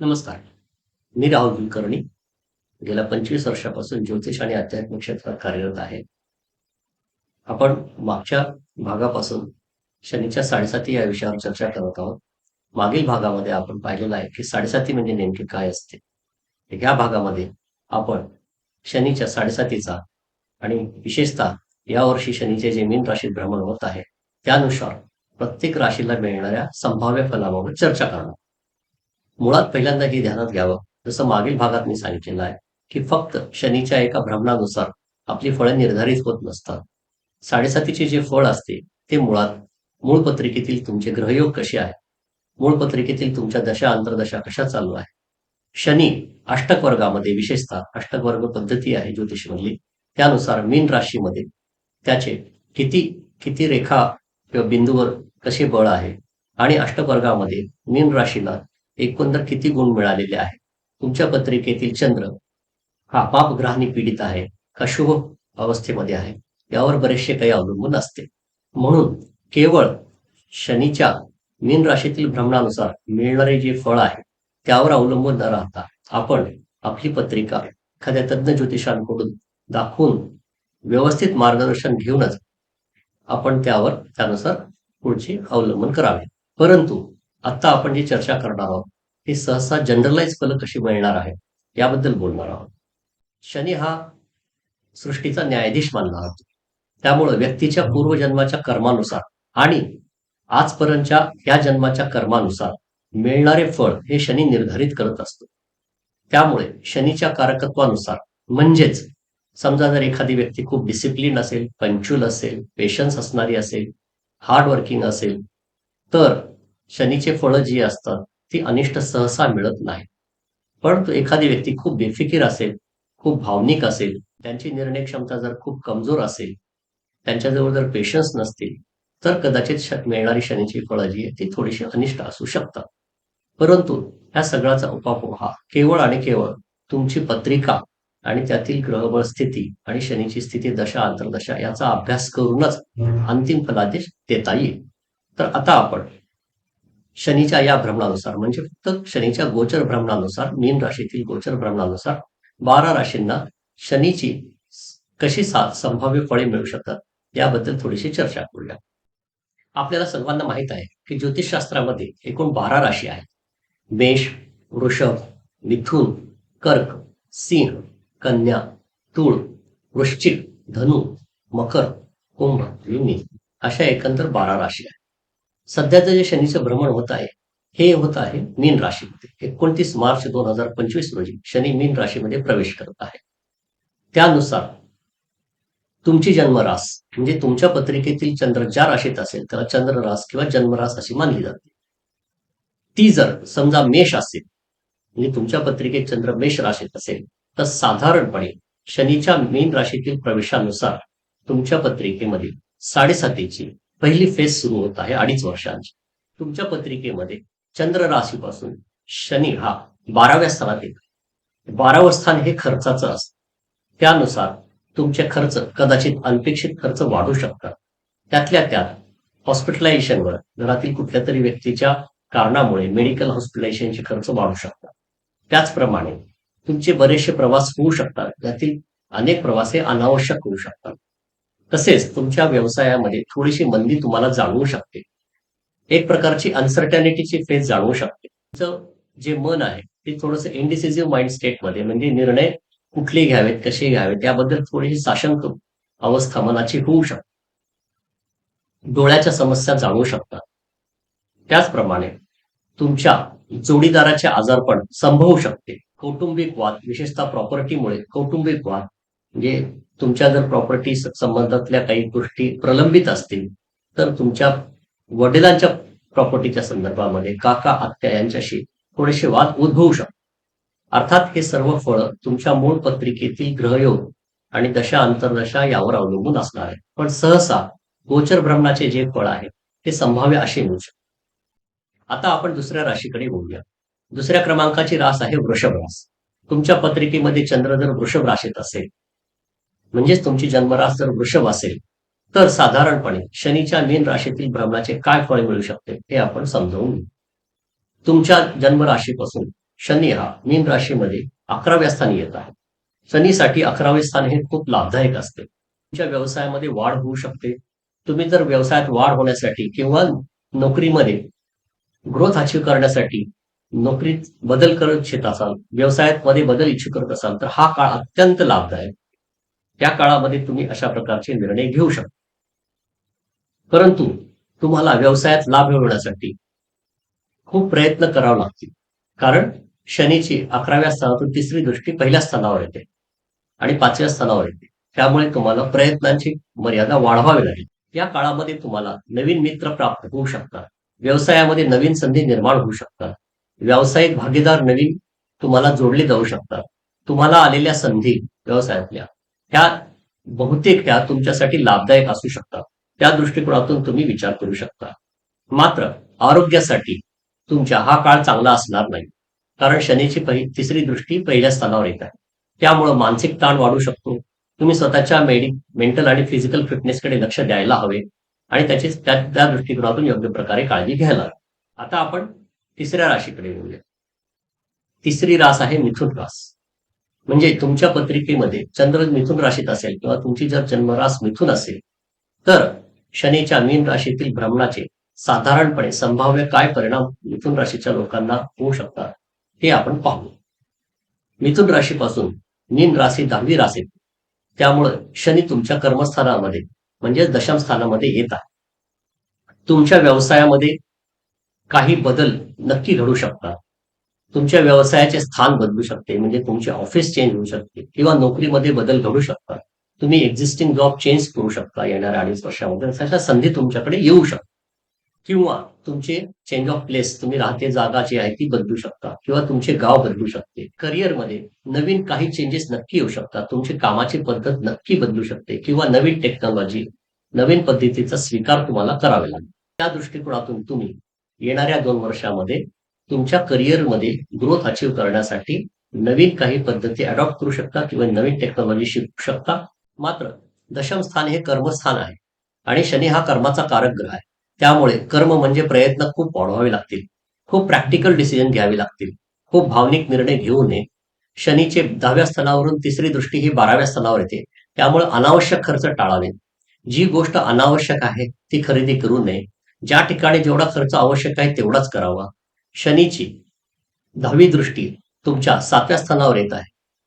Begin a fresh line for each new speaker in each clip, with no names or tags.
नमस्कार. मी राहुल कुलकर्णी. गेल्या पंचवीस वर्षापासून ज्योतिष आणि आध्यात्मिक क्षेत्रात कार्यरत आहे. आपण मागच्या भागापासून शनीच्या साडेसाती या विषयावर चर्चा करत आहोत. मागील भागामध्ये आपण पाहिलेलं आहे की साडेसाती म्हणजे नेमके काय असते. या भागामध्ये आपण शनीच्या साडेसातीचा आणि विशेषतः यावर्षी शनीचे जे मीन राशीत भ्रमण होत आहे त्यानुसार प्रत्येक राशीला मिळणाऱ्या संभाव्य फलाबाबत चर्चा करणार. मुळात पहिल्यांदा हे ध्यानात घ्यावं. जसं मागील भागात मी सांगितलेलं आहे की फक्त शनीच्या एका भ्रमणानुसार आपली फळं निर्धारित होत नसतात. साडेसातीचे जे फळ असते ते मुळात मूळ पत्रिकेतील तुमचे ग्रहयोग कसे आहे मूळ पत्रिकेतील तुमच्या दशा अंतर्दशा कशा चालू आहे शनी अष्टक वर्गामध्ये विशेषतः अष्टक वर्ग पद्धती आहे ज्योतिषमधली. त्यानुसार मीन राशीमध्ये त्याचे किती किती रेखा किंवा बिंदूवर कसे बळ आहे? आणि अष्टक वर्गामध्ये मीन राशीला एकंदर किती गुण मिळालेले आहेत? तुमच्या पत्रिकेतील चंद्र हा पापग्रहाने पीडित आहे का शुभ अवस्थेमध्ये आहे? यावर बरेचसे काही अवलंबून असते. म्हणून केवळ शनीच्या मीन राशीतील भ्रमणानुसार मिळणारे जे फळ आहे त्यावर अवलंबून न राहता आपण आपली पत्रिका एखाद्या तज्ज्ञ ज्योतिषांकडून दाखवून व्यवस्थित मार्गदर्शन घेऊनच आपण त्यावर त्यानुसार पुढचे अवलंबन करावे. परंतु आता आपण जी चर्चा करणार आहोत ती सहसा जनरलाइज फलं कशी मिळणार आहे याबद्दल बोलणार आहोत. शनी हा सृष्टीचा न्यायाधीश मानला जातो. त्यामुळे व्यक्तीच्या पूर्वजन्माच्या कर्मानुसार आणि आजपर्यंतच्या या जन्माच्या कर्मानुसार मिळणारे फळ हे शनी निर्धारित करत असतो. त्यामुळे शनीच्या कारकत्वानुसार म्हणजेच समजा जर एखादी व्यक्ती खूप डिसिप्लिन असेल पंचुल असेल पेशन्स असणारी असेल हार्ड वर्किंग असेल तर शनीचे फळं जी असतात ती अनिष्ट सहसा मिळत नाही परंतु एखादी व्यक्ती खूप बेफिकीर असेल खूप भावनिक असेल त्यांची निर्णय क्षमता जर खूप कमजोर असेल त्यांच्याजवळ जर पेशन्स नसतील तर कदाचित मिळणारी शनीची फळं जी आहे ती थोडीशी अनिष्ट असू शकतात. परंतु ह्या सगळ्याचा उपापोह हा केवळ आणि केवळ तुमची पत्रिका आणि त्यातील ग्रहबळ स्थिती आणि शनीची स्थिती दशा अंतर्दशा याचा अभ्यास करूनच अंतिम फलादेश देता येईल. तर आता आपण शनीच्या या भ्रमणानुसार म्हणजे फक्त शनीच्या गोचर भ्रमणानुसार मीन राशीतील गोचर भ्रमणानुसार बारा राशींना शनीची कशी सा संभाव्य फळे मिळू शकतात याबद्दल थोडीशी चर्चा करूया. आपल्याला सर्वांना माहीत आहे की ज्योतिषशास्त्रामध्ये एकूण बारा राशी आहेत. मेष वृषभ मिथुन कर्क सिंह कन्या तुळ वृश्चिक धनु मकर कुंभ युनी अशा एकंदर बारा राशी आहेत. सध्याचं जे शनीचं भ्रमण होत आहे हे होत आहे मीन राशीमध्ये. एकोणतीस मार्च दोन हजार पंचवीस रोजी शनी मीन राशीमध्ये प्रवेश करत आहे. त्यानुसार तुमची जन्मरास म्हणजे तुमच्या पत्रिकेतील चंद्र ज्या राशीत असेल त्याला चंद्ररास किंवा जन्मरास अशी मानली जाते. ती जर समजा मेष असेल म्हणजे तुमच्या पत्रिकेत चंद्र मेष राशीत असेल तर साधारणपणे शनीच्या मीन राशीतील प्रवेशानुसार तुमच्या पत्रिकेमधील साडेसातीची पहिली फेज सुरू होत आहे अडीच वर्षांची. तुमच्या पत्रिकेमध्ये चंद्र राशीपासून शनी हा बाराव्या स्थानात येतो. बारावं स्थान हे खर्चाचं असतं. त्यानुसार तुमचे खर्च कदाचित अनपेक्षित खर्च वाढू शकतात. त्यातल्या त्यात हॉस्पिटलायझेशनवर घरातील कुठल्या तरी व्यक्तीच्या कारणामुळे मेडिकल हॉस्पिटलायझेशनचे खर्च वाढू शकतात. त्याचप्रमाणे तुमचे बरेचसे प्रवास होऊ शकतात. त्यातील अनेक प्रवास हे अनावश्यक होऊ शकतात. तसेच तुमच्या व्यवसायामध्ये थोडीशी मंदी तुम्हाला जाणवू शकते. एक प्रकारची अनसर्टॅनिटीची फेज जाणवू शकते. तुमचं जे मन आहे ते थोडंसं इंडिसिजिव्ह माइंड स्टेटमध्ये म्हणजे निर्णय कुठले घ्यावेत कसे घ्यावेत याबद्दल थोडीशी साशंक अवस्था मनाची होऊ शकते. डोळ्याच्या समस्या जाणवू शकतात. त्याचप्रमाणे तुमच्या जोडीदाराचे आजारपण संभवू शकते. कौटुंबिक वाद विशेषतः प्रॉपर्टीमुळे कौटुंबिक वाद म्हणजे तुमच्या जर प्रॉपर्टी संबंधातल्या काही गोष्टी प्रलंबित असतील तर तुमच्या वडिलांच्या प्रॉपर्टीच्या संदर्भामध्ये काका आत्या यांच्याशी थोडेसे वाद उद्भवू शकतात. अर्थात हे सर्व फळ तुमच्या मूळ पत्रिकेतील ग्रहयोग आणि दशा अंतर्दशा यावर अवलंबून असणार आहे पण सहसा गोचर भ्रमणाचे जे फळ आहे ते संभाव्य असे मिळू शकते. आता आपण दुसऱ्या राशीकडे बोलूया दुसऱ्या क्रमांकाची रास आहे वृषभ रास तुमच्या पत्रिकेमध्ये चंद्र जर वृषभ राशीत असेल म्हणजेच तुमची जन्मरास जर वृषभ असेल तर साधारणपणे शनीच्या मीन राशीतील भ्रमणाचे काय फळ मिळू शकते हे आपण समजावून घेऊ. तुमच्या जन्मराशीपासून शनी हा मीन राशीमध्ये अकराव्या स्थानी येत आहे. शनीसाठी अकरावे स्थान हे खूप लाभदायक असते. तुमच्या व्यवसायामध्ये वाढ होऊ शकते. तुम्ही जर व्यवसायात वाढ होण्यासाठी किंवा नोकरीमध्ये ग्रोथ अचीव करण्यासाठी नोकरीत बदल करत इच्छित असाल व्यवसायात मध्ये बदल इच्छित करत असाल तर हा काळ अत्यंत लाभदायक. त्या काळामध्ये तुम्ही अशा प्रकारचे निर्णय घेऊ शकता. परंतु तुम्हाला व्यवसायात लाभ मिळवण्यासाठी खूप प्रयत्न करावे लागतील. कारण शनीची अकराव्या स्थानातून तिसरी दृष्टी पहिल्या स्थानावर येते आणि पाचव्या स्थानावर येते. त्यामुळे तुम्हाला प्रयत्नांची मर्यादा वाढवावी लागेल. या काळामध्ये तुम्हाला नवीन मित्र प्राप्त होऊ शकतात. व्यवसायामध्ये नवीन संधी निर्माण होऊ शकतात. व्यावसायिक भागीदार नवीन तुम्हाला जोडले जाऊ शकतात. तुम्हाला आलेल्या संधी व्यवसायातल्या ह्या बहुतेक त्या तुमच्यासाठी लाभदायक असू शकतात. त्या दृष्टिकोनातून तुम्ही विचार करू शकता. मात्र आरोग्यासाठी तुमच्या हा काळ चांगला असणार नाही. कारण शनीची पहिली तिसरी दृष्टी पहिल्या स्थानावर येत आहे. त्यामुळं मानसिक ताण वाढू शकतो. तुम्ही स्वतःच्या मेडि मेंटल आणि फिजिकल फिटनेसकडे लक्ष द्यायला हवे आणि त्याची त्या त्या दृष्टिकोनातून योग्य प्रकारे काळजी घ्यायला आता आपण तिसऱ्या राशीकडे येऊया. तिसरी रास आहे मिथुन रास. म्हणजे तुमच्या पत्रिकेमध्ये चंद्र मिथुन राशीत असेल किंवा तुमची जर जन्मरास मिथुन असेल तर शनीच्या मीन राशीतील भ्रमणाचे साधारणपणे संभाव्य काय परिणाम मिथुन राशीच्या लोकांना होऊ शकतात हे आपण पाहू. मिथुन राशीपासून मीन राशी दहावी राशीत त्यामुळे शनी तुमच्या कर्मस्थानामध्ये म्हणजे दशम स्थानामध्ये येत आहे. तुमच्या व्यवसायामध्ये काही बदल नक्की घडू शकतात. तुमच्या व्यवसायाचे स्थान बदलू शकते म्हणजे तुमचे ऑफिस चेंज होऊ शकते किंवा नोकरीमध्ये बदल घडू शकतात. तुम्ही एक्झिस्टिंग जॉब चेंज करू शकता येणाऱ्या अडीच वर्षामध्ये अशा संधी तुमच्याकडे येऊ शकतात. किंवा तुमचे चेंज ऑफ प्लेस तुम्ही राहते जागा जी आहे ती बदलू शकता किंवा तुमचे गाव बदलू शकते. करिअरमध्ये नवीन काही चेंजेस नक्की येऊ शकतात तुमची कामाची पद्धत नक्की बदलू शकते किंवा नवीन टेक्नॉलॉजी नवीन पद्धतीचा स्वीकार तुम्हाला करावा लागेल. त्या दृष्टिकोनातून तुम्ही येणाऱ्या दोन वर्षामध्ये तुमच्या करिअरमध्ये ग्रोथ अचीव करण्यासाठी नवीन काही पद्धती अडॉप्ट करू शकता किंवा नवीन टेक्नॉलॉजी शिकू शकता. मात्र दशम स्थान हे कर्मस्थान आहे आणि शनी हा कर्माचा कारक ग्रह आहे. त्यामुळे कर्म म्हणजे प्रयत्न खूप वाढवावे लागतील. खूप प्रॅक्टिकल डिसिजन घ्यावे लागतील. खूप भावनिक निर्णय घेऊ नये. शनीचे दहाव्या स्थानावरून तिसरी दृष्टी ही बाराव्या स्थानावर येते. त्यामुळे अनावश्यक खर्च टाळावे. जी गोष्ट अनावश्यक आहे ती खरेदी करू नये. ज्या ठिकाणी जेवढा खर्च आवश्यक आहे तेवढाच करावा. शनीची दहावी दृष्टी तुमच्या सातव्या स्थानावर येत आहे.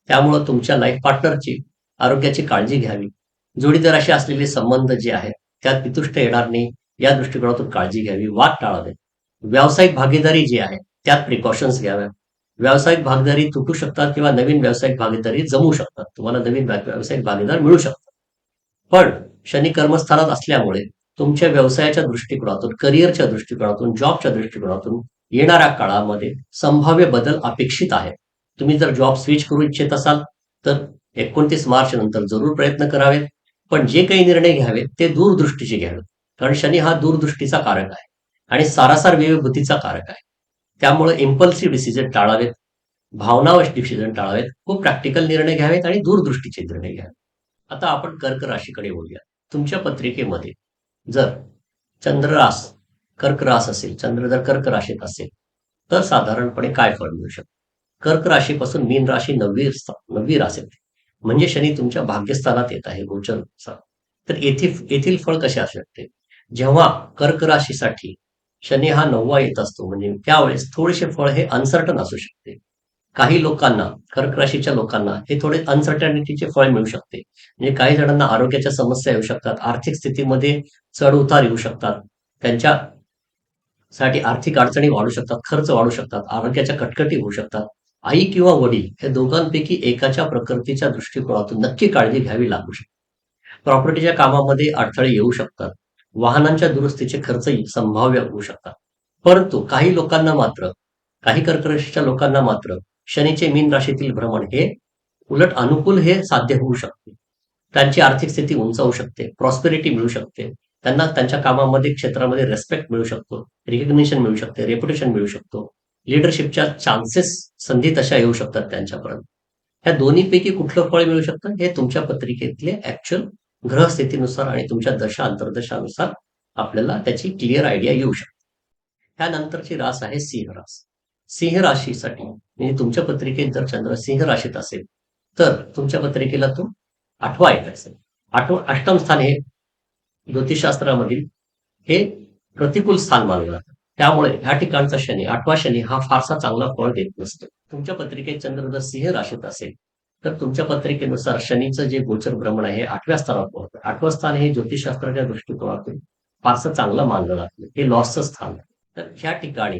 त्यामुळं तुमच्या लाईफ पार्टनरची आरोग्याची काळजी घ्यावी. जोडीदाराशी असलेले संबंध जे आहेत त्यात वितुष्ट येणार नाही या दृष्टिकोनातून काळजी घ्यावी वाद टाळावे. व्यावसायिक भागीदारी जी आहे त्यात प्रिकॉशन्स घ्याव्या व्यावसायिक भागीदारी तुटू शकतात किंवा नवीन व्यावसायिक भागीदारी जमू शकतात. तुम्हाला नवीन व्यावसायिक भागीदार मिळू शकतात. पण शनी कर्मस्थानात असल्यामुळे तुमच्या व्यवसायाच्या दृष्टिकोनातून करिअरच्या दृष्टिकोनातून जॉबच्या दृष्टिकोनातून येणाऱ्या काळामध्ये संभाव्य बदल अपेक्षित आहे तुम्ही जर जॉब स्विच करू इच्छित असाल तर एकोणतीस मार्च नंतर जरूर प्रयत्न करावेत. पण जे काही निर्णय घ्यावेत ते दूरदृष्टीचे घ्यावेत. कारण शनी हा दूरदृष्टीचा कारक आहे आणि सारासार विवेकबुद्धीचा कारक आहे. त्यामुळे इम्पल्सिव्ह डिसिजन टाळावेत भावनावश डिसिजन टाळावेत खूप प्रॅक्टिकल निर्णय घ्यावेत आणि दूरदृष्टीचे निर्णय घ्यावेत. आता आपण कर्क राशीकडे बोलूया तुमच्या पत्रिकेमध्ये जर चंद्ररास कर्क रास असेल चंद्र जर कर्क राशीत असेल तर साधारणपणे काय फळ मिळू शकतो? कर्क राशीपासून मीन राशी नववी नववी रास येते म्हणजे शनी तुमच्या भाग्यस्थानात येत आहे गोचर तर येथील येथील फळ कसे असू शकते? जेव्हा कर्क राशीसाठी शनी हा नववा येत असतो म्हणजे त्यावेळेस थोडेसे फळ हे अनसर्टन असू शकते. काही लोकांना कर्क राशीच्या लोकांना हे थोडे अनसर्टनिटीचे फळ मिळू शकते. म्हणजे काही जणांना आरोग्याच्या समस्या येऊ शकतात आर्थिक स्थितीमध्ये चढ उतार येऊ शकतात त्यांच्या साठी आर्थिक अडचणी वाढू शकतात खर्च वाढू शकतात आरोग्याच्या कटकटी होऊ शकतात. आई किंवा वडील हे दोघांपैकी एकाच्या प्रकृतीच्या दृष्टिकोनातून नक्की काळजी घ्यावी लागू शकते प्रॉपर्टीच्या कामामध्ये अडथळे येऊ शकतात. वाहनांच्या दुरुस्तीचे खर्च संभाव्य होऊ शकतात. परंतु काही लोकांना मात्र काही कर्कराशीच्या लोकांना मात्र शनीचे मीन राशीतील भ्रमण हे उलट अनुकूल हे साध्य होऊ शकते. त्यांची आर्थिक स्थिती उंचावू शकते प्रॉस्पेरिटी मिळू शकते. त्यांना त्यांच्या कामामध्ये क्षेत्रामध्ये रेस्पेक्ट मिळू शकतो रिकग्निशन मिळू शकते रेप्युटेशन मिळू शकतो. लिडरशिपच्या चान्सेस संधी तशा येऊ शकतात त्यांच्यापर्यंत. ह्या दोन्हीपैकी कुठलं फळ मिळू शकतं? हे तुमच्या पत्रिकेतले ऍक्च्युअल ग्रहस्थितीनुसार आणि तुमच्या दशा अंतर्दशानुसार आपल्याला त्याची क्लिअर आयडिया येऊ शकते. ह्यानंतरची रास आहे सिंह रास. सिंह राशीसाठी म्हणजे तुमच्या पत्रिकेत जर चंद्र सिंह राशीत असेल तर तुमच्या पत्रिकेला तो आठवा येत असेल. आठव अष्टम स्थान हे ज्योतिषशास्त्रामधील हे प्रतिकूल स्थान मानलं जातं. त्यामुळे ह्या ठिकाणचा शनी आठवा शनी हा फारसा चांगला फळ देत नसतो. तुमच्या पत्रिकेत चंद्र जर सिंह राशीत असेल तर तुमच्या पत्रिकेनुसार शनीचं जे गोचर भ्रमण आहे आठव्या स्थानात पोहोचतं. आठवं स्थान हे ज्योतिषशास्त्राच्या दृष्टिकोनातून फारसं चांगलं मानलं जातं हे लॉसचं स्थान आहे. तर ह्या ठिकाणी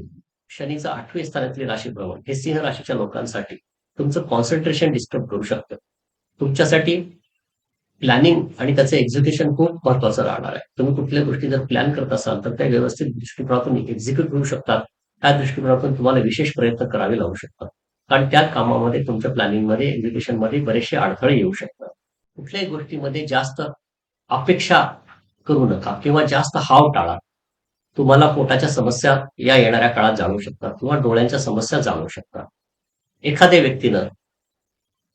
शनीचं आठवे स्थानातले राशी भ्रमण हे सिंह राशीच्या लोकांसाठी तुमचं कॉन्सन्ट्रेशन डिस्टर्ब करू शकतं. तुमच्यासाठी प्लॅनिंग आणि त्याचं एक्झिक्युशन खूप महत्वाचं राहणार आहे. तुम्ही कुठल्या गोष्टी जर प्लॅन करत असाल तर त्या व्यवस्थित दृष्टिकोनातून एक्झिक्यूट होऊ शकतात. त्या दृष्टिकोनातून तुम्हाला विशेष प्रयत्न करावे लागू शकतात. कारण त्या कामामध्ये तुमच्या प्लॅनिंगमध्ये एक्झिक्युशनमध्ये बरेचसे अडथळे येऊ शकतात. कुठल्याही गोष्टीमध्ये जास्त अपेक्षा करू नका किंवा जास्त हाव टाळा. तुम्हाला पोटाच्या समस्या या येणाऱ्या काळात जाणू शकतात किंवा डोळ्यांच्या समस्या जाणू शकतात. एखाद्या व्यक्तीनं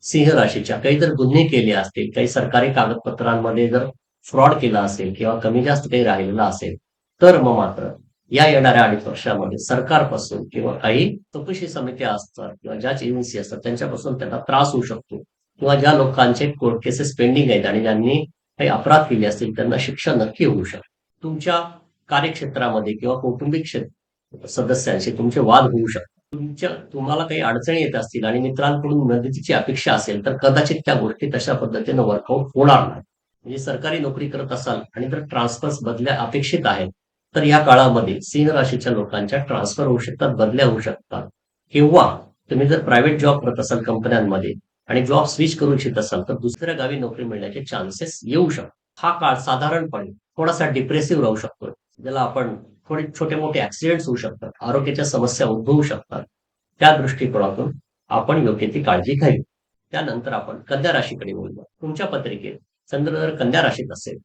सिंह राशीच्या काही जर गुन्हे केले असतील काही सरकारी कागदपत्रांमध्ये जर फ्रॉड केला असेल किंवा कमी जास्त काही राहिलेला असेल तर मग मात्र या येणाऱ्या अडीच वर्षामध्ये सरकारपासून किंवा काही चौकशी समित्या असतात किंवा ज्या एजन्सी असतात त्यांच्यापासून त्यांना त्रास होऊ शकतो. किंवा ज्या लोकांचे कोर्ट केसेस पेंडिंग आहेत आणि ज्यांनी काही अपराध केले असतील त्यांना शिक्षा नक्की होऊ शकते. तुमच्या कार्यक्षेत्रामध्ये किंवा कौटुंबिक क्षेत्र सदस्यांशी तुमचे वाद होऊ शकतात. तुमच्या तुम्हाला काही अडचणी येत असतील आणि मित्रांकडून मदतीची अपेक्षा असेल तर कदाचित त्या गोष्टी तशा पद्धतीनं वर्कआउट होणार नाही. म्हणजे सरकारी नोकरी करत असाल आणि जर ट्रान्सफर्स बदल्या अपेक्षित आहेत तर या काळामध्ये सिंह राशीच्या लोकांच्या ट्रान्सफर होऊ शकतात बदल्या होऊ शकतात. किंवा तुम्ही जर प्रायव्हेट जॉब करत असाल कंपन्यांमध्ये आणि जॉब स्विच करू इच्छित असाल तर दुसऱ्या गावी नोकरी मिळण्याचे चान्सेस येऊ शकतात. हा काळ साधारणपणे थोडासा डिप्रेसिव्ह राहू शकतो. ज्याला आपण थोडे छोटे मोठे ऍक्सिडेंट्स होऊ शकतात आरोग्याच्या समस्या उद्भवू शकतात. त्या दृष्टिकोनातून आपण योग्य ती काळजी घ्यावी. त्यानंतर आपण कन्या राशीकडे बोलूया. तुमच्या पत्रिकेत चंद्र जर कन्या राशीत असेल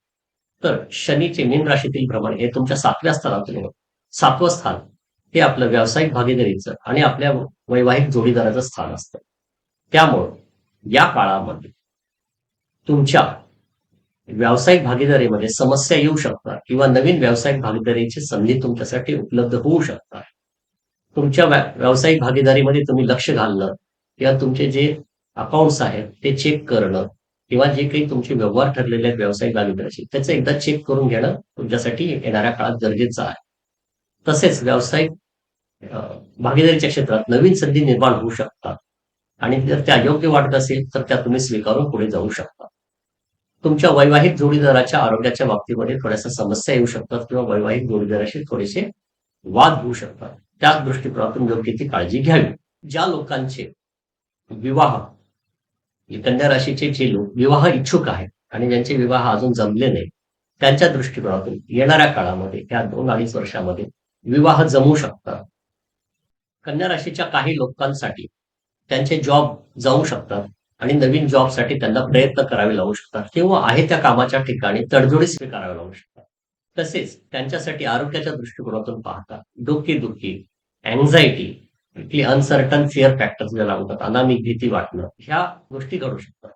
तर शनीचे मीन राशीतील भ्रमण हे तुमच्या सातव्या स्थानातून सातवं स्थान हे आपलं व्यावसायिक भागीदारीचं आणि आपल्या वैवाहिक जोडीदाराचं स्थान असतं. त्यामुळं या काळामध्ये तुमच्या व्यावसायिक भागीदारीमध्ये समस्या येऊ शकतात किंवा नवीन व्यावसायिक भागीदारीची संधी तुमच्यासाठी उपलब्ध होऊ शकतात. तुमच्या व्यावसायिक भागीदारीमध्ये तुम्ही लक्ष घालणं किंवा तुमचे जे अकाउंट्स आहेत ते चेक करणं किंवा जे काही तुमचे व्यवहार ठरलेले आहेत व्यावसायिक भागीदारीचे त्याचं एकदा चेक करून घेणं तुमच्यासाठी येणाऱ्या काळात गरजेचं आहे. तसेच व्यावसायिक भागीदारीच्या क्षेत्रात नवीन संधी निर्माण होऊ शकतात. आणि जर त्या अयोग्य वाटत असेल तर त्या तुम्ही स्वीकारून पुढे जाऊ शकता. तुमच्या वैवाहिक जोडीदाराच्या आरोग्याच्या बाबतीमध्ये थोड्याशा समस्या येऊ शकतात किंवा वैवाहिक जोडीदाराशी थोडेसे वाद होऊ शकतात. त्या दृष्टिकोनातून योग्य ती काळजी घ्यावी. ज्या लोकांचे विवाह म्हणजे कन्या राशीचे जे लोक विवाह इच्छुक आहेत आणि ज्यांचे विवाह अजून जमले नाही त्यांच्या दृष्टिकोनातून येणाऱ्या काळामध्ये या दोन अडीच वर्षामध्ये विवाह जमू शकतात. कन्या राशीच्या काही लोकांसाठी त्यांचे जॉब जाऊ शकतात. आणि नवीन जॉबसाठी त्यांना प्रयत्न करावे लागू शकतात. किंवा आहे त्या कामाच्या ठिकाणी तडजोडी स्वीकाराव्या लागू शकतात. तसेच त्यांच्यासाठी आरोग्याच्या दृष्टिकोनातून पाहता डोकेदुखी अँझायटी इथली अनसर्टन फिअर फॅक्टर्स ज्याला म्हणतात अनामिक भीती वाटणं ह्या गोष्टी घडू शकतात.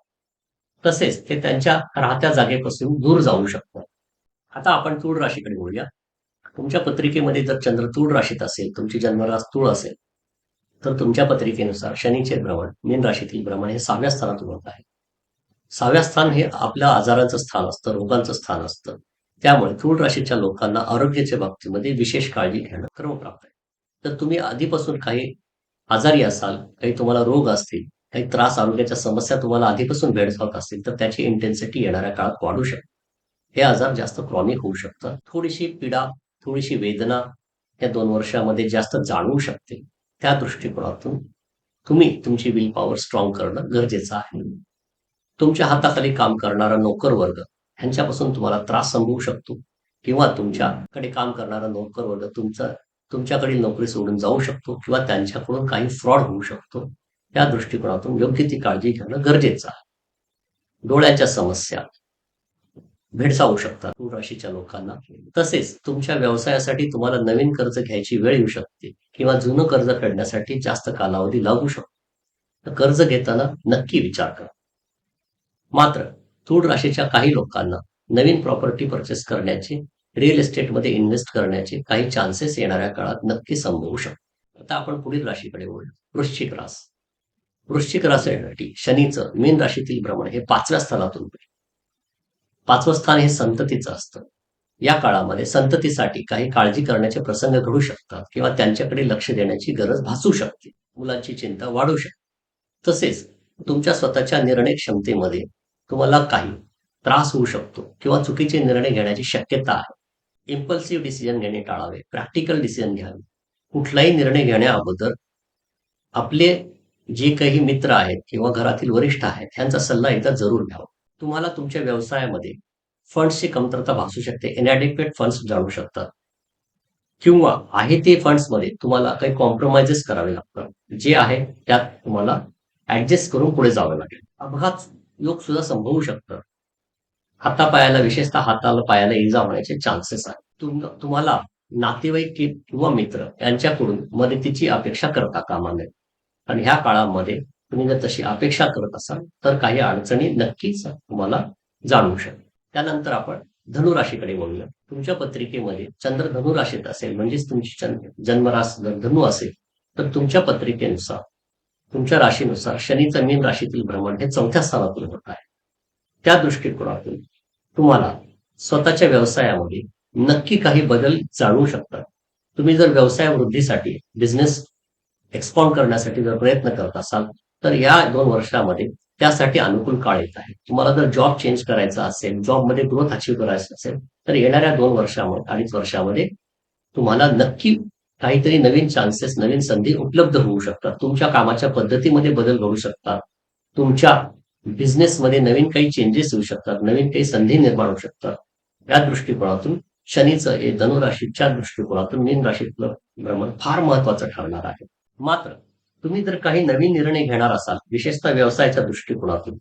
तसेच ते त्यांच्या राहत्या जागेपासून दूर जाऊ शकतात. आता आपण तूळ राशीकडे बोलूया तुमच्या पत्रिकेमध्ये जर चंद्र तूळ राशीत असेल तुमची जन्मरास तूळ असेल तर तुमच्या पत्रिकेनुसार शनीचे भ्रमण मीन राशीतील भ्रमण हे सहाव्या स्थानात होत आहे. सहाव्या स्थान हे आपल्या आजाराचं स्थान असतं रोगांचं स्थान असतं. त्यामुळे तूळ राशीच्या लोकांना आरोग्याच्या बाबतीमध्ये विशेष काळजी घेणं क्रमप्राप्त आहे. तर तुम्ही आधीपासून काही आजारी असाल काही तुम्हाला रोग असतील काही त्रास आरोग्याच्या समस्या तुम्हाला आधीपासून भेडसावत असतील तर त्याची इंटेन्सिटी येणाऱ्या काळात वाढू शकते. हे आजार जास्त क्रॉनिक होऊ शकतात. थोडीशी पीडा थोडीशी वेदना या दोन वर्षामध्ये जास्त जाणवू शकते. त्या दृष्टिकोनातून तुम्ही तुमची विल पॉवर स्ट्रॉंग करणं गरजेचं आहे. तुमच्या हाताखाली काम करणारा नोकर वर्ग ह्यांच्यापासून तुम्हाला त्रास संभवू शकतो. किंवा तुमच्याकडे काम करणारा नोकर वर्ग तुमचा तुमच्याकडील नोकरी सोडून जाऊ शकतो किंवा त्यांच्याकडून काही फ्रॉड होऊ शकतो. त्या दृष्टिकोनातून योग्य ती काळजी घेणं गरजेचं आहे. डोळ्याच्या समस्या भेडसावू शकतात राशीच्या लोकांना. तसेच तुमच्या व्यवसायासाठी तुम्हाला नवीन कर्ज घ्यायची वेळ येऊ शकते किंवा जुनं कर्ज फेडण्यासाठी जास्त कालावधी लागू शकतो. तर कर्ज घेताना नक्की विचार करा. मात्र तूळ राशीच्या काही लोकांना नवीन प्रॉपर्टी परचेस करण्याचे रिअल इस्टेटमध्ये इन्व्हेस्ट करण्याचे काही चान्सेस येणाऱ्या काळात नक्की संभवू शकतात आता आपण पुढील राशीकडे बोलू वृश्चिक रास. वृश्चिक राशीसाठी शनीचं मीन राशीतील भ्रमण हे पाचव्या स्थानातून होईल. पाचवं स्थान हे संततीचं असतं. या काळामध्ये संततीसाठी काही काळजी करण्याचे प्रसंग घडू शकतात किंवा त्यांच्याकडे लक्ष देण्याची गरज भासू शकते. मुलांची चिंता वाढू शकते. तसेच तुमच्या स्वतःच्या निर्णय क्षमतेमध्ये तुम्हाला काही त्रास होऊ शकतो किंवा चुकीचे निर्णय घेण्याची शक्यता आहे. इम्पल्सिव्ह डिसिजन घेणे टाळावे प्रॅक्टिकल डिसिजन घ्यावे. कुठलाही निर्णय घेण्या अगोदर आपले जे काही मित्र आहेत किंवा घरातील वरिष्ठ आहेत ह्यांचा सल्ला एकदा जरूर घ्यावा. तुम्हाला तुमच्या व्यवसायामध्ये फंड्सची कमतरता भासू शकते. इनॅडिक्वेट फंड्स जाणू शकतात. किंवा आहे ते फंड्समध्ये तुम्हाला काही कॉम्प्रोमाइजेस करावे लागतात. जे आहे त्यात तुम्हाला ऍडजस्ट करून पुढे जावं लागेल. अपघात योग सुद्धा संभवू शकतं. हातापायाला विशेषतः हाताला पायाला इजा होण्याचे चान्सेस आहेत. तुम तुम्हाला नातेवाईक किंवा मित्र यांच्याकडून मदतीची अपेक्षा करता कामा नये. आणि ह्या काळामध्ये तुम्ही जर तशी अपेक्षा करत असाल तर काही अडचणी नक्कीच तुम्हाला जाणवू शकतात. त्यानंतर आपण धनुराशीकडे बोलूया तुमच्या पत्रिकेमध्ये चंद्र धनुराशीत असेल म्हणजेच तुमची जन्मरास जर धनु असेल तर तुमच्या पत्रिकेनुसार तुमच्या राशीनुसार शनीचं मीन राशीतील भ्रमण हे चौथ्या स्थानातून होत आहे. त्या दृष्टिकोनातून तुम्हाला स्वतःच्या व्यवसायामध्ये नक्की काही बदल जाणवू शकतात. तुम्ही जर व्यवसाय वृद्धीसाठी बिझनेस एक्सपॉन्ड करण्यासाठी जर प्रयत्न करत असाल तर या दोन वर्षामध्ये त्यासाठी अनुकूल काळ येत आहे. तुम्हाला जर जॉब चेंज करायचा असेल जॉबमध्ये ग्रोथ अचीव करायचं असेल तर येणाऱ्या दोन वर्षामध्ये अडीच वर्षामध्ये तुम्हाला नक्की काहीतरी नवीन चान्सेस नवीन संधी उपलब्ध होऊ शकतात. तुमच्या कामाच्या पद्धतीमध्ये बदल घडू शकतात. तुमच्या बिझनेसमध्ये नवीन काही चेंजेस येऊ शकतात नवीन काही संधी निर्माण होऊ शकतात. या दृष्टिकोनातून शनीचं हे धनुराशीच्या दृष्टिकोनातून मीन राशीतलं भ्रमण फार महत्वाचं ठरणार आहे. मात्र तुम्ही जर काही नवीन निर्णय घेणार असाल विशेषतः व्यवसायाच्या दृष्टिकोनातून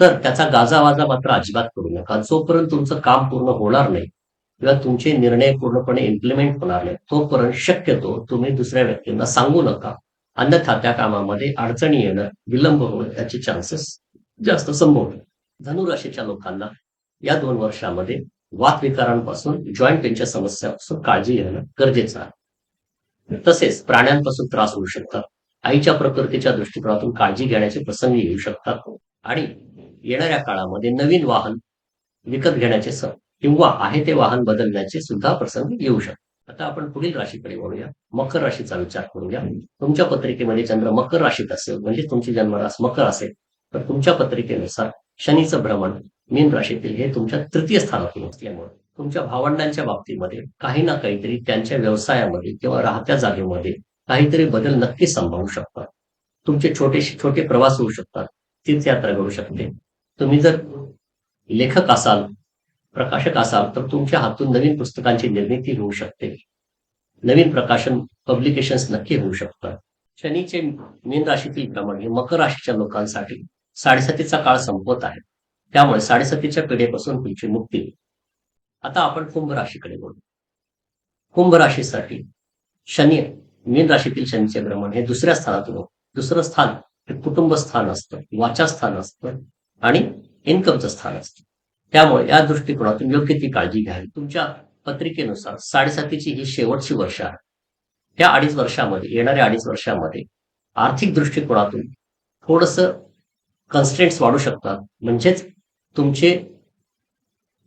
तर त्याचा गाजावाजा मात्र अजिबात करू नका. जोपर्यंत तुमचं काम पूर्ण होणार नाही किंवा तुमचे निर्णय पूर्णपणे इम्प्लिमेंट होणार नाही तोपर्यंत शक्यतो तुम्ही दुसऱ्या व्यक्तींना सांगू नका. अन्यथा त्या कामामध्ये अडचणी येणं विलंब होणं याचे चान्सेस जास्त संभव धनुराशीच्या लोकांना या दोन वर्षामध्ये वातविकारांपासून जॉईंट पेनच्या समस्यापासून काळजी घेणं गरजेचं आहे. तसेच प्राण्यांपासून त्रास होऊ शकतात. आईच्या प्रकृतीच्या दृष्टिकोनातून काळजी घेण्याचे प्रसंग येऊ शकतात. आणि येणाऱ्या काळामध्ये नवीन वाहन विकत घेण्याचे स- किंवा आहे ते वाहन बदलण्याचे सुद्धा प्रसंग येऊ शकतात. आता आपण पुढील राशीकडे वळूया. मकर राशीचा विचार करूया तुमच्या पत्रिकेमध्ये चंद्र मकर राशीत असेल म्हणजे तुमची जन्मरास मकर असेल. तर तुमच्या पत्रिकेनुसार शनीचं भ्रमण मीन राशीतील हे तुमच्या तृतीय स्थानातून असल्यामुळे तुमच्या भावंडांच्या बाबतीमध्ये काही ना काहीतरी त्यांच्या व्यवसायामध्ये किंवा राहत्या जागेमध्ये काहीतरी बदल नक्की संभवू शकतात. तुमचे छोटे छोटे प्रवास होऊ शकतात. तीर्थयात्रा घडू शकते. तुम्ही जर लेखक असाल प्रकाशक असाल तर तुमच्या हातून नवीन पुस्तकांची निर्मिती होऊ शकते. नवीन प्रकाशन पब्लिकेशन्स नक्की होऊ शकतात. शनीचे मीन राशीतील भ्रमण हे मकर राशीच्या लोकांसाठी साडेसातीचा काळ संपवत आहे. त्यामुळे साडेसातीच्या पिढीपासून तुमची मुक्ती आता आपण कुंभ राशीकडे बोलू कुंभ राशीसाठी शनी मीन राशीतील शनीचे भ्रमण हे दुसऱ्या स्थानातून दुसरं स्थान हे कुटुंब स्थान असतं वाचा स्थान असतं आणि इन्कमचं स्थान असतं. त्यामुळे या दृष्टिकोनातून योग्य ती काळजी घ्यावी. तुमच्या पत्रिकेनुसार साडेसातीची ही शेवटची वर्ष आहे. त्या अडीच वर्षामध्ये येणाऱ्या अडीच वर्षामध्ये आर्थिक दृष्टिकोनातून थोडस कन्स्टेंट्स वाढू शकतात. म्हणजेच तुमचे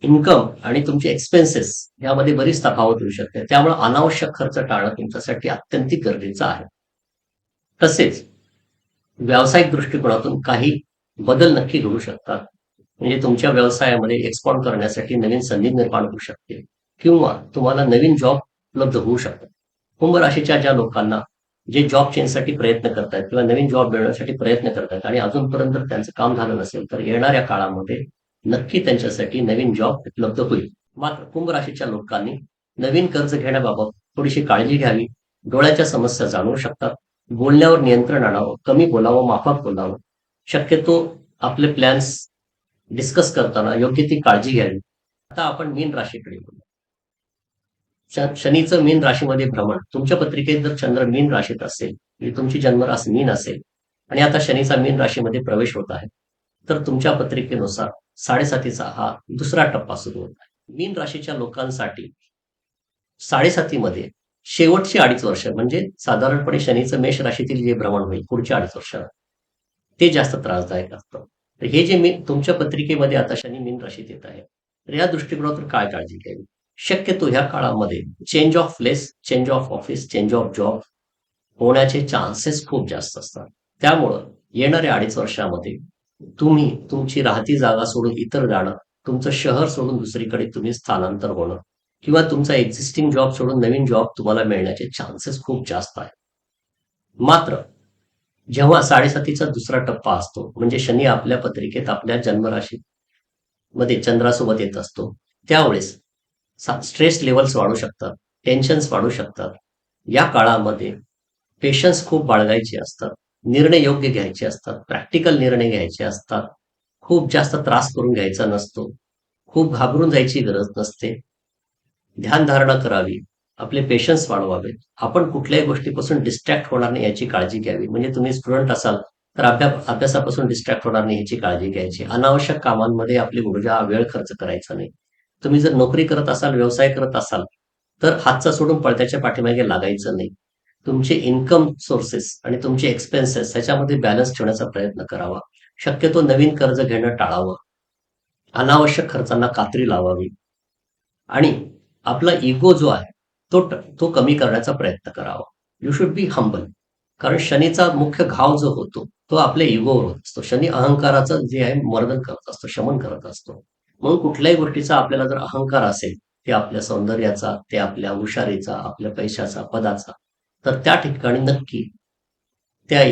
इन्कम आणि तुमचे एक्सपेन्सेस यामध्ये बरीच तफावत होऊ शकते. त्यामुळे अनावश्यक खर्च टाळणं तुमच्यासाठी अत्यंत गरजेचं आहे. तसेच व्यावसायिक दृष्टिकोनातून काही बदल नक्की घडू शकतात. म्हणजे तुमच्या व्यवसायामध्ये एक्सपोर्ट करण्यासाठी नवीन संधी निर्माण होऊ शकते किंवा तुम्हाला नवीन जॉब उपलब्ध होऊ शकतात. कुंभ राशीच्या ज्या लोकांना जे जॉब चेंजसाठी प्रयत्न करतायत किंवा नवीन जॉब मिळवण्यासाठी प्रयत्न करतायत आणि अजूनपर्यंत त्यांचं काम झालं नसेल तर येणाऱ्या काळामध्ये नक्की त्यांच्यासाठी नवीन जॉब उपलब्ध होईल. मात्र कुंभ राशीच्या लोकांनी नवीन कर्ज घेण्याबाबत थोडीशी काळजी घ्यावी. डोळ्याच्या समस्या जाणवू शकतात. बोलण्यावर नियंत्रण आणावं. कमी बोलावं माफक बोलावं. शक्यतो आपले प्लॅन्स डिस्कस करताना योग्य ती काळजी घ्यावी. आता आपण मीन राशीकडे बोलू शनीचं मीन राशीमध्ये भ्रमण. तुमच्या पत्रिकेत जर चंद्र मीन राशीत असेल म्हणजे तुमची जन्मरास मीन असेल आणि आता शनीचा मीन राशीमध्ये प्रवेश होत आहे तर तुमच्या पत्रिकेनुसार साडेसातीचा हा दुसरा टप्पा सुरू होत आहे. मीन राशीच्या लोकांसाठी साडेसातीमध्ये शेवटची अडीच वर्ष म्हणजे साधारणपणे शनीचं मेष राशीतील जे भ्रमण होईल पुढच्या अडीच वर्षात ते जास्त त्रासदायक असतं. तर हे जे मी तुमच्या पत्रिकेमध्ये आता शनी मीन राशीत येत आहे तर या दृष्टिकोनातून काय काळजी घ्यावी? शक्यतो ह्या काळामध्ये change of place change of office change of job होण्याचे चान्सेस खूप जास्त असतात. त्यामुळं येणाऱ्या अडीच वर्षामध्ये तुम्ही तुमची राहती जागा सोडून इतर जाणं तुमचं शहर सोडून दुसरीकडे तुम्ही स्थानांतर होणं किंवा तुमचा एक्झिस्टिंग जॉब सोडून नवीन जॉब तुम्हाला मिळण्याचे चान्सेस खूप जास्त आहेत. मात्र जेव्हा साडेसातीचा दुसरा टप्पा असतो म्हणजे शनी आपल्या पत्रिकेत आपल्या जन्मराशी मध्ये चंद्रासोबत येत असतो त्यावेळेस स्ट्रेस लेवल्स वाढू शकतात टेन्शन्स वाढू शकतात. या काळामध्ये पेशन्स खूप बाळगायचे असतात. निर्णय योग्य घ्यायचे असतात प्रॅक्टिकल निर्णय घ्यायचे असतात. खूप जास्त त्रास करून घ्यायचा नसतो. खूप घाबरून जायची गरज नसते. ध्यानधारणा करावी. आपले पेशन्स वाढवावेत आपण कुठल्याही गोष्टीपासून डिस्ट्रॅक्ट होणार नाही याची काळजी घ्यावी. म्हणजे तुम्ही स्टुडंट असाल तर अभ्यास अभ्यासापासून डिस्ट्रॅक्ट होणार नाही याची काळजी घ्यायची. अनावश्यक कामांमध्ये आपली ऊर्जा वेळ खर्च करायचा नाही. तुम्ही जर नोकरी करत असाल व्यवसाय करत असाल तर हातचा सोडून पळत्याच्या पाठीमागे लागायचं नाही. तुमचे इन्कम सोर्सेस आणि तुमचे एक्सपेन्सेस ह्याच्यामध्ये बॅलन्स ठेवण्याचा प्रयत्न करावा. शक्यतो नवीन कर्ज घेणं टाळावं. अनावश्यक खर्चांना कात्री लावावी. आणि आपला इगो जो आहे तो तो कमी करण्याचा प्रयत्न करावा. यू शुड बी हंबल कारण शनीचा मुख्य घाव जो होतो तो आपल्या इगोवर होत असतो. शनी अहंकाराचं जे आहे मर्दन करत असतो शमन करत असतो. म्हणून कुठल्याही गोष्टीचा आपल्याला जर अहंकार असेल ते आपल्या सौंदर्याचा ते आपल्या हुशारीचा आपल्या पैशाचा पदाचा तर त्या ठिकाणी नक्की त्या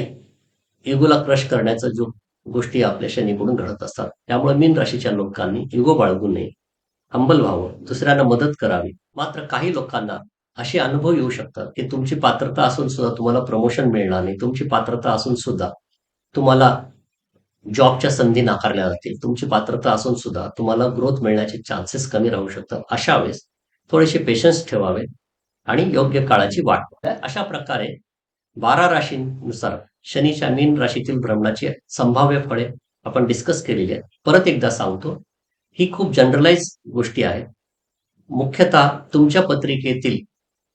इगोला क्रश करण्याचा जो गोष्टी आपल्या शनीकडून घडत असतात. त्यामुळे मीन राशीच्या लोकांनी इगो बाळगू नये अंबल व्हावं दुसऱ्यांना मदत करावी. मात्र काही लोकांना असे अनुभव येऊ शकतात की तुमची पात्रता असून सुद्धा तुम्हाला प्रमोशन मिळणार नाही. तुमची पात्रता असून सुद्धा तुम्हाला जॉबच्या संधी नाकारल्या जातील. तुमची पात्रता असून सुद्धा तुम्हाला ग्रोथ मिळण्याचे चान्सेस कमी राहू शकतात. अशा वेळेस थोडेसे पेशन्स ठेवावे. आणि योग्य काळाची वाट अशा प्रकारे बारा राशींनुसार शनीच्या मीन राशीतील भ्रमणाची संभाव्य फळे आपण डिस्कस केलेली आहेत. परत एकदा सांगतो ही खूप जनरलाइज गोष्टी आहेत. मुख्यतः तुमच्या पत्रिकेतील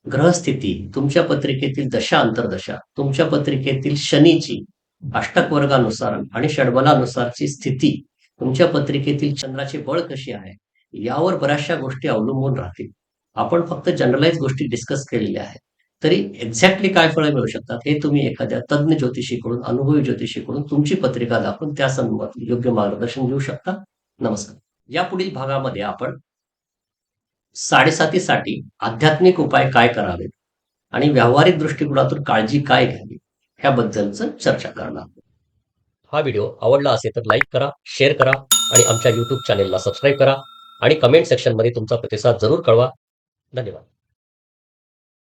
ग्रहस्थिती तुमच्या पत्रिकेतील दशा अंतर्दशा तुमच्या पत्रिकेतील शनीची अष्टक वर्गानुसार आणि षडबलानुसारची स्थिती तुमच्या पत्रिकेतील चंद्राची बळ कशी आहे यावर बऱ्याचशा गोष्टी अवलंबून राहतील. आपण फक्त जनरलाइज गोष्टी डिस्कस केलेल्या आहेत. तरी एक्झॅक्टली काय फळं मिळू शकतात हे तुम्ही एखाद्या तज्ज्ञ ज्योतिषीकडून अनुभवी ज्योतिषीकडून तुमची पत्रिका दाखवून त्या संदर्भात योग्य मार्गदर्शन घेऊ शकता. नमस्कार. या पुढील भागामध्ये आपण साडेसातीसाठी आध्यात्मिक उपाय काय करावेत आणि व्यावहारिक दृष्टिकोनातून काळजी काय घ्यावी ह्याबद्दलच चर्चा करणार हा व्हिडिओ आवडला असेल तर लाईक करा शेअर करा आणि आमच्या युट्यूब चॅनेलला सबस्क्राईब करा आणि कमेंट सेक्शनमध्ये तुमचा प्रतिसाद जरूर कळवा. धन्यवाद